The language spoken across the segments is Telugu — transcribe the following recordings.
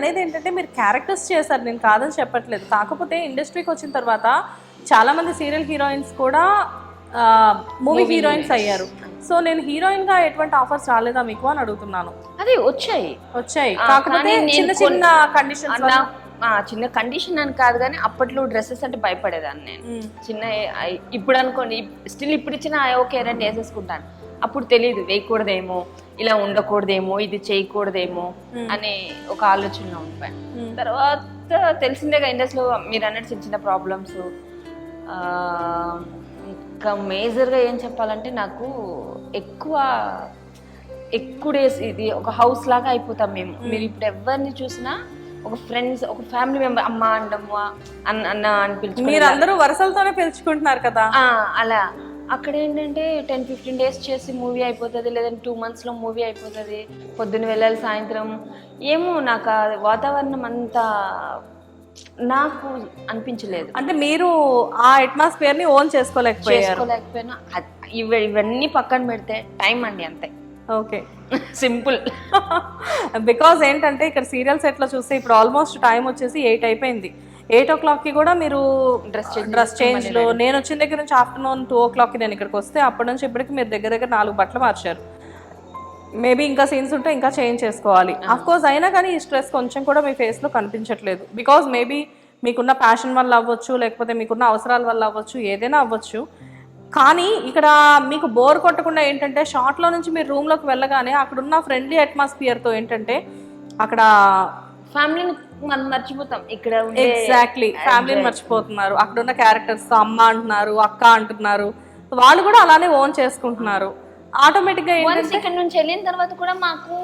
అనేది ఏంటంటే మీరు క్యారెక్టర్స్ చేశారు నేను కాదని చెప్పట్లేదు. కాకపోతే ఇండస్ట్రీకి వచ్చిన తర్వాత చాలా మంది సీరియల్ హీరోయిన్స్ కూడా మూవీ హీరోయిన్స్ అయ్యారు. సో నేను హీరోయిన్గా ఎటువంటి ఆఫర్స్ రాలేదా మీకు అని అడుగుతున్నాను. అదే వచ్చాయి. వచ్చాయి. కాకపోతే చిన్న చిన్న కండిషన్స్ చిన్న కండిషన్ అని కాదు కానీ అప్పట్లో డ్రెస్సెస్ అంటే భయపడేదాన్ని నేను. చిన్న ఇప్పుడు అనుకోండి స్టిల్ ఇప్పుడు ఇచ్చిన ఓకే రండి వేసేసుకుంటాను. అప్పుడు తెలియదు వేయకూడదేమో. ఇలా ఉండకూడదేమో ఇది చేయకూడదేమో అనే ఒక ఆలోచనలో ఉండిపోయాను. తర్వాత తెలిసిందేగా ఇండస్ట్రీలో మీరు అన్నట్టు చిన్న చిన్న ప్రాబ్లమ్స్ ఇంకా మేజర్గా ఏం చెప్పాలంటే నాకు ఎక్కువ ఎక్కువ డేస్ ఇది ఒక హౌస్ లాగా అయిపోతాం మేము. మీరు ఇప్పుడు ఎవరిని చూసినా ఒక ఫ్రెండ్స్ ఒక ఫ్యామిలీ మెంబర్ అమ్మ అండమ్మ అన్న అన్న అని మీరు అందరూ వరుసలతోనే పిలుచుకుంటున్నారు కదా? అలా. అక్కడ ఏంటంటే టెన్ ఫిఫ్టీన్ డేస్ చేసి మూవీ అయిపోతుంది లేదంటే టూ మంత్స్లో మూవీ అయిపోతుంది. పొద్దున్న వెళ్ళాలి సాయంత్రం. ఏమో నాకు ఆ వాతావరణం అంతా నాకు అనిపించలేదు. అంటే మీరు ఆ అట్మాస్ఫియర్ని ఓన్ చేసుకోలేకపోయారు. చేసుకోలేకపోయినా. అద్- ఇవ ఇవన్నీ పక్కన పెడితే టైం అండి అంతే. ఓకే. సింపుల్. బికాజ్ ఏంటంటే ఇక్కడ సీరియల్ సెట్లో చూస్తే ఇప్పుడు ఆల్మోస్ట్ టైం వచ్చేసి ఎయిట్ అయిపోయింది. ఎయిట్ ఓ క్లాక్కి కూడా మీరు డ్రెస్ చేంజ్లో నేను వచ్చిన దగ్గర నుంచి ఆఫ్టర్నూన్ టూ ఓ క్లాక్కి నేను ఇక్కడికి వస్తే అప్పటి నుంచి ఇప్పటికి మీరు దగ్గర దగ్గర నాలుగు బట్టలు మార్చారు. మేబీ ఇంకా సీన్స్ ఉంటే ఇంకా చేంజ్ చేసుకోవాలి. అఫ్ కోర్స్ అయినా కానీ ఈ స్ట్రెస్ కొంచెం కూడా మీ ఫేస్లో కనిపించట్లేదు. బికాజ్ మేబీ మీకున్న ప్యాషన్ వల్ల అవ్వచ్చు లేకపోతే మీకున్న అవసరాల వల్ల అవ్వచ్చు ఏదైనా అవ్వచ్చు. కానీ ఇక్కడ మీకు బోర్ కొట్టకుండా ఏంటంటే షార్ట్లో నుంచి మీరు రూమ్లోకి వెళ్ళగానే అక్కడున్న ఫ్రెండ్లీ అట్మాస్ఫియర్తో ఏంటంటే అక్కడ ఫ్యామిలీని మనం మర్చిపోతాం ఇక్కడ ఉండే ఎగ్జాక్ట్లీ ఫ్యామిలీని మర్చిపోతున్నారు. అక్కడ ఉన్న క్యారెక్టర్స్ అమ్మ అంటున్నారు అక్క అంటున్నారు. వాళ్ళు కూడా అలానే ఓన్ చేసుకుంటున్నారు. ఆటోమేటిక్గా ఇక్కడ నుంచి వెళ్ళిన తర్వాత కూడా మాకు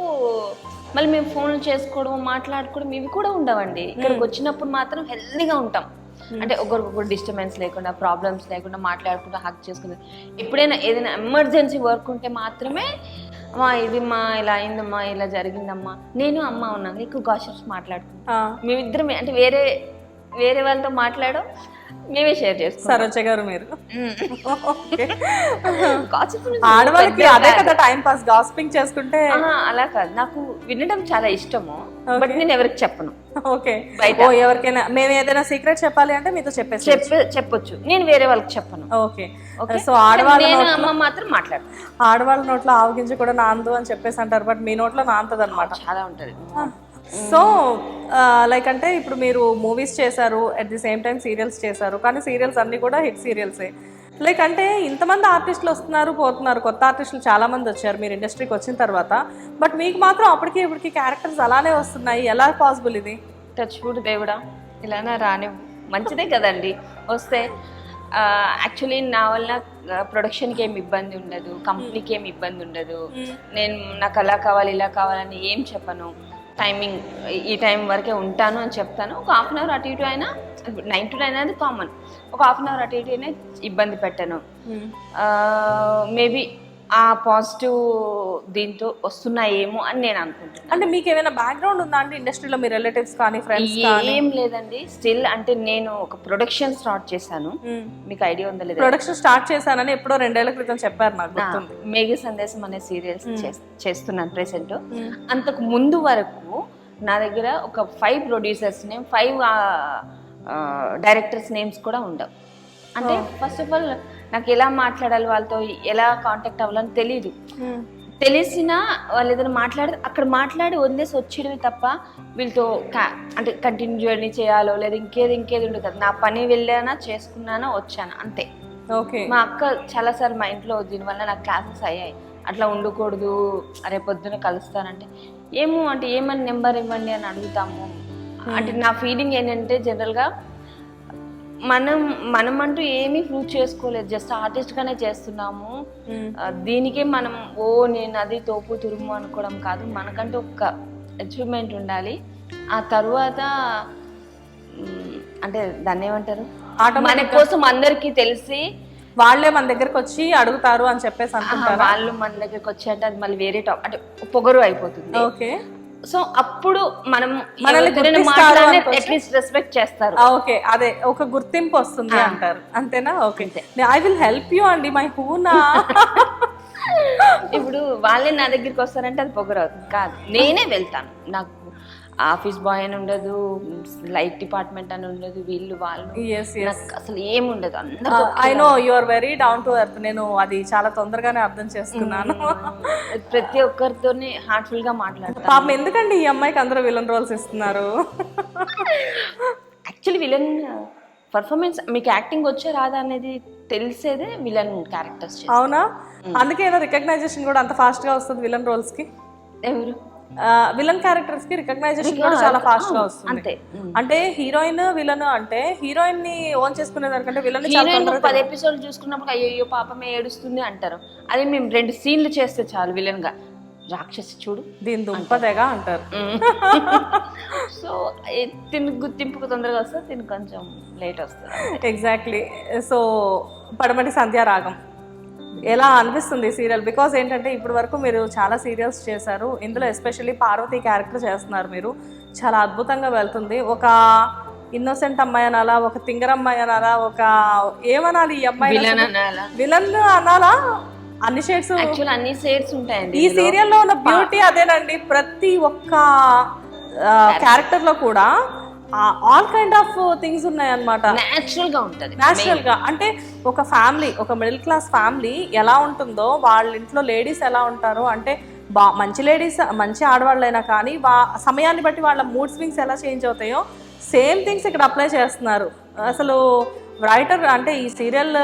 మళ్ళీ మేము ఫోన్లు చేసుకోవడం మాట్లాడుకోవడం ఇవి కూడా ఉండవండి. ఇక్కడికి వచ్చినప్పుడు మాత్రం హెల్దీగా ఉంటాం. అంటే ఒకరికొకరు డిస్టర్బెన్స్ లేకుండా ప్రాబ్లమ్స్ లేకుండా మాట్లాడుకుంటూ హక్ చేసుకుంటూ. ఎప్పుడైనా ఏదైనా ఎమర్జెన్సీ వర్క్ ఉంటే మాత్రమే అమ్మా ఇది మా ఇలా అయిందమ్మా ఇలా జరిగిందమ్మా. నేను అమ్మ ఉన్నాను ఎక్కువ గాసిప్స్ మాట్లాడుకుంటాం. ఆ, మేమిద్దరమే అంటే వేరే వేరే వాళ్ళతో మాట్లాడడం మేమే షేర్ చేసుకుంటాం. సరోజ గారు మీరు. ఆడవాళ్ళకి అదే కదా. టైం పాస్ గాసిపింగ్ చేసుకుంటే అలా కాదు. నాకు వినడం చాలా ఇష్టము బట్ నేను ఎవరికి చెప్పను. ఓకే. ఓ ఎవరికైనా మేము ఏదైనా సీక్రెట్ చెప్పాలి అంటే మీతో చెప్పేసి చెప్ప చెప్పొచ్చు. నేను వేరే వాళ్ళకి చెప్పను. ఓకే? సో ఆడవాళ్ళ అమ్మ మాత్రం మాట్లాడతాను ఆడవాళ్ళ నోట్లో ఆవగించి కూడా నాందు అని చెప్పేసి అంటారు బట్ మీ నోట్లో నాంతది అనమాట చాలా ఉంటది. సో లైక్ అంటే ఇప్పుడు మీరు మూవీస్ చేశారు at the same time serials చేశారు కానీ సీరియల్స్ అన్ని కూడా హిట్ సీరియల్సే లైక్ అంటే ఇంతమంది ఆర్టిస్టులు వస్తున్నారు పోతున్నారు కొత్త ఆర్టిస్టులు చాలా మంది వచ్చారు మీరు ఇండస్ట్రీకి వచ్చిన తర్వాత బట్ మీకు మాత్రం అప్పటికి ఇప్పటికి క్యారెక్టర్స్ అలానే వస్తున్నాయి. ఎలా పాసిబుల్ ఇది? టచ్ ఫుడ్ దేవుడా ఇలానా రాని మంచిదే కదండి. వస్తే యాక్చువల్లీ నా వల్ల ప్రొడక్షన్కి ఏమి ఇబ్బంది ఉండదు కంపెనీకి ఏమి ఇబ్బంది ఉండదు. నేను నాకు అలా కావాలి ఇలా కావాలని ఏం చెప్పను. టైమింగ్ ఈ టైం వరకే ఉంటాను అని చెప్తాను. ఒక హాఫ్ అన్ అవర్ అటు ఇటు అయినా నైన్ టు నైన్ అనేది కామన్. ఒక హాఫ్ అన్ అవర్ అటు ఇటు అయినా ఇబ్బంది పెట్టను. మేబీ ఆ పాజిటివ్ దీంతో వస్తున్నాయేమో అని నేను అనుకుంటున్నాను. అంటే మీకు ఏమైనా బ్యాక్గ్రౌండ్ ఉందా అంటే ఇండస్ట్రీలో మీ రిలేటివ్స్ కానీ ఫ్రెండ్స్ ఏం లేదండి. స్టిల్ అంటే నేను ఒక ప్రొడక్షన్ స్టార్ట్ చేశాను. మీకు ఐడియా ఉందా లేదా? ప్రొడక్షన్ స్టార్ట్ చేశానని ఎప్పుడో రెండేళ్ళ క్రితం చెప్పారు నాకు మేఘ సందేశం అనే సీరియల్స్ చేస్తున్నాను ప్రెసెంట్ అంతకు ముందు వరకు నా దగ్గర ఒక five producers name five directors names కూడా ఉండవు. అంటే ఫస్ట్ ఆఫ్ ఆల్ నాకు ఎలా మాట్లాడాలి వాళ్ళతో ఎలా కాంటాక్ట్ అవ్వాలని తెలియదు తెలిసినా వాళ్ళు ఏదైనా మాట్లాడితే అక్కడ మాట్లాడి వదిలేసి వచ్చేయడమే తప్ప వీళ్ళతో అంటే కంటిన్యూ జర్నీ చేయాలో లేదా ఇంకేది ఇంకేది ఉండదు కదా. నా పని వెళ్ళానా చేసుకున్నానా వచ్చాను అంతే. ఓకే. మా అక్క చాలాసార్లు మా ఇంట్లో దీనివల్ల నాకు క్లాసెస్ అయ్యాయి. అట్లా ఉండకూడదు రేపు పొద్దున కలుస్తానంటే. ఏమో అంటే ఏమని నెంబర్ ఇవ్వండి అని అడుగుతాము. అంటే నా ఫీలింగ్ ఏంటంటే జనరల్గా మనం మనం అంటూ ఏమీ ప్రూవ్ చేసుకోలేదు. జస్ట్ ఆర్టిస్ట్గానే చేస్తున్నాము. ఆ, దీనికే మనం ఓ నేను అది తోపు తురుము అనుకోవడం కాదు. మనకంటూ ఒక అచీవ్మెంట్ ఉండాలి. ఆ తర్వాత అంటే దాన్ని ఏమంటారు? మన కోసం అందరికీ తెలిసి వాళ్ళే మన దగ్గరకు వచ్చి అడుగుతారు అని చెప్పేసి అనుకుంటారు? వాళ్ళు మన దగ్గరికి వచ్చి అంటే అది మళ్ళీ వేరే టాప్ అంటే పొగరు అయిపోతుంది. ఓకే. సో అప్పుడు మనం మనల్ని? అట్లీస్ట్ రెస్పెక్ట్ చేస్తారు. ఓకే. అదే ఒక గుర్తింపు వస్తుంది అంటారు. అంతేనా? Okay. I will help you అండి మై హూనా? ఇప్పుడు వాళ్ళే నా దగ్గరికి వస్తారంటే అది పొగరు అవుతుంది కాదు. నేనే వెళ్తాను. నాకు ఆఫీస్ బాయ్ అని ఉండదు లైట్ డిపార్ట్మెంట్ అని ఉండదు వీళ్ళు వాళ్ళు. అసలు ఏం ఉండదు అందరూ I know you are very down to earth నేను అది చాలా తొందరగానే అర్థం చేసుకున్నాను. ప్రతి ఒక్కరితోని హార్ట్ఫుల్గా మాట్లాడతాను. పాపం ఎందుకండి ఈ అమ్మాయికి అందరూ విలన్ రోల్స్ ఇస్తున్నారు? యాక్చువల్లీ విలన్ పర్ఫార్మెన్స్ మీకు యాక్టింగ్ వచ్చే రాదా అనేది తెలిసేదే విలన్ క్యారెక్టర్స్ అవునా? అందుకే ఏదో రికగ్నైజేషన్ కూడా అంత ఫాస్ట్గా వస్తుంది విలన్ రోల్స్కి. ఎవరు? విలన్ క్యారెక్టర్స్కి రికగ్నైజేషన్ కూడా చాలా ఫాస్ట్గా వస్తుంది. అంతే. అంటే హీరోయిన్ విలన్ అంటే హీరోయిన్ని ఓన్ చేసుకునే దానికంటే విలన్ హీరోయిన్ పది ఎపిసోడ్ చూసుకున్నప్పుడు అయ్యో పాపమే ఏడుస్తుంది అంటారు. అదే మేము రెండు సీన్లు చేస్తే చాలు విలన్గా రాక్షసి చూడు. దీని దుంపదేగా అంటారు. సో తిని గుర్తింపుకు తొందరగా వస్తే తిని కొంచెం లేట్ వస్తుంది. ఎగ్జాక్ట్లీ సో పడమటి సంధ్యారాగం. ఎలా అనిపిస్తుంది సీరియల్? బికాజ్ ఏంటంటే ఇప్పటి వరకు మీరు చాలా సీరియల్స్ చేశారు. ఇందులో ఎస్పెషల్లీ పార్వతి క్యారెక్టర్ చేస్తున్నారు మీరు. చాలా అద్భుతంగా వెళ్తుంది. ఒక ఇన్నోసెంట్ అమ్మాయి అనాలా ఒక తింగర్ అమ్మాయి అనాలా ఒక ఏమనాలి ఈ అమ్మాయి విలన్ అనాలా. విలన్ అనాలా? అన్ని షేడ్స్ అన్ని షేడ్స్ ఉంటాయండి ఈ సీరియల్లో ఉన్న బ్యూటీ అదేనండి. ప్రతి ఒక్క క్యారెక్టర్లో కూడా ఆల్ కైండ్ ఆఫ్ థింగ్స్ ఉన్నాయన్నమాట. న్యాచురల్గా ఉంటది. న్యాచురల్గా. అంటే ఒక ఫ్యామిలీ ఒక మిడిల్ క్లాస్ ఫ్యామిలీ ఎలా ఉంటుందో వాళ్ళ ఇంట్లో లేడీస్ ఎలా ఉంటారో అంటే బా మంచి లేడీస్ మంచి ఆడవాళ్ళైనా కానీ వా సమయాన్ని బట్టి వాళ్ళ మూడ్ స్వింగ్స్ ఎలా చేంజ్ అవుతాయో సేమ్ థింగ్స్ ఇక్కడ అప్లై చేస్తున్నారు. అసలు రైటర్ అంటే ఈ సీరియల్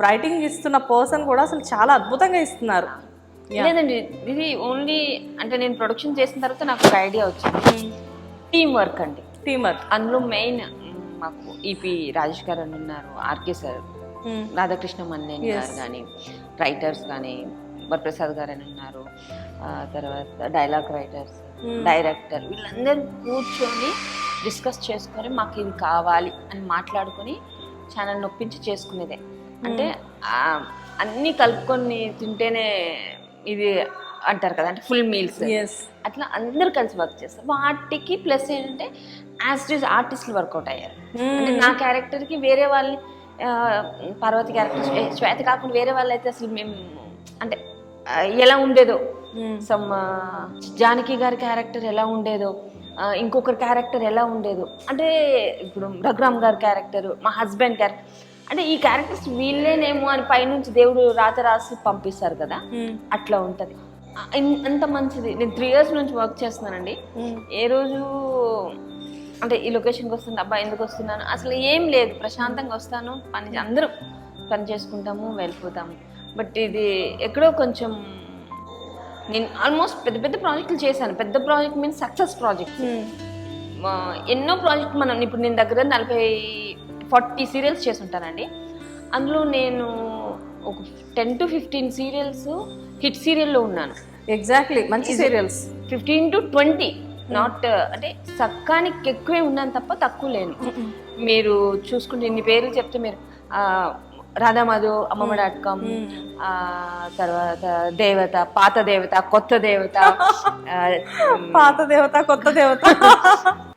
రైటింగ్ ఇస్తున్న పర్సన్ కూడా అసలు చాలా అద్భుతంగా ఇస్తున్నారు. లేదండి ఇది ఓన్లీ అంటే నేను ప్రొడక్షన్ చేసిన తర్వాత నాకు ఒక ఐడియా వచ్చింది. టీమ్ వర్క్ అండి. టీమర్ అందులో మెయిన్ మాకు ఈపీ రాజేష్ గారు అని ఉన్నారు ఆర్కే సార్. రాధాకృష్ణ మన్నేని గారు కానీ రైటర్స్ కానీ వరప్రసాద్ గారు అని ఉన్నారు తర్వాత డైలాగ్ రైటర్స్ డైరెక్టర్ వీళ్ళందరూ కూర్చొని డిస్కస్ చేసుకొని మాకు ఇది కావాలి అని మాట్లాడుకొని ఛానల్ నొప్పించి చేసుకునేదే. అంటే ఆ, అన్నీ కలుపుకొని తింటేనే ఇది అంటారు కదా అంటే ఫుల్ మీల్స్ అట్లా అందరూ కలిసి వర్క్ చేస్తారు. వాటికి ప్లస్ ఏంటంటే యాజ్ ఆర్టిస్టులు వర్కౌట్ అయ్యారు. అంటే నా క్యారెక్టర్కి వేరే వాళ్ళని పార్వతి క్యారెక్టర్ శ్వేత కాకుండా వేరే వాళ్ళు అయితే అసలు మేము అంటే ఎలా ఉండేదో. సమ్ జానకి గారి క్యారెక్టర్ ఎలా ఉండేదో ఇంకొకరి క్యారెక్టర్ ఎలా ఉండేదో. అంటే ఇప్పుడు రఘురామ్ గారి క్యారెక్టర్ మా హస్బెండ్ క్యారెక్టర్ అంటే ఈ క్యారెక్టర్స్ వీళ్ళేనేమో అని పైనుంచి దేవుడు రాత రాసి పంపిస్తారు కదా. అట్లా ఉంటుంది. అంత మంచిది. నేను త్రీ ఇయర్స్ నుంచి వర్క్ చేస్తున్నానండి. ఏ రోజు అంటే ఈ లొకేషన్కి వస్తుంది అబ్బా ఎందుకు వస్తున్నాను? అసలు ఏం లేదు. ప్రశాంతంగా వస్తాను. పని అందరూ పని చేసుకుంటాము వెళ్ళిపోతాము. బట్ ఇది ఎక్కడో కొంచెం నేను ఆల్మోస్ట్ పెద్ద పెద్ద ప్రాజెక్టులు చేశాను. పెద్ద ప్రాజెక్ట్ మీన్స్ సక్సెస్ ప్రాజెక్ట్ ఎన్నో ప్రాజెక్ట్ మనం ఇప్పుడు నేను దగ్గర నలభై ఫార్టీ సీరియల్స్ చేసి ఉంటానండి. అందులో నేను ఒక ten to fifteen serials hit సీరియల్లో ఉన్నాను. ఎగ్జాక్ట్లీ మంచి serials fifteen to twenty not అంటే సక్కానికి ఎక్కువే ఉన్నాను తప్ప తక్కువ లేను. మీరు చూసుకుంటే ఇన్ని పేర్లు చెప్తే మీరు రాధామాధు అమ్మమ్మ డాట్ కామ్ తర్వాత దేవత పాత దేవత కొత్త దేవత పాత దేవత కొత్త దేవత.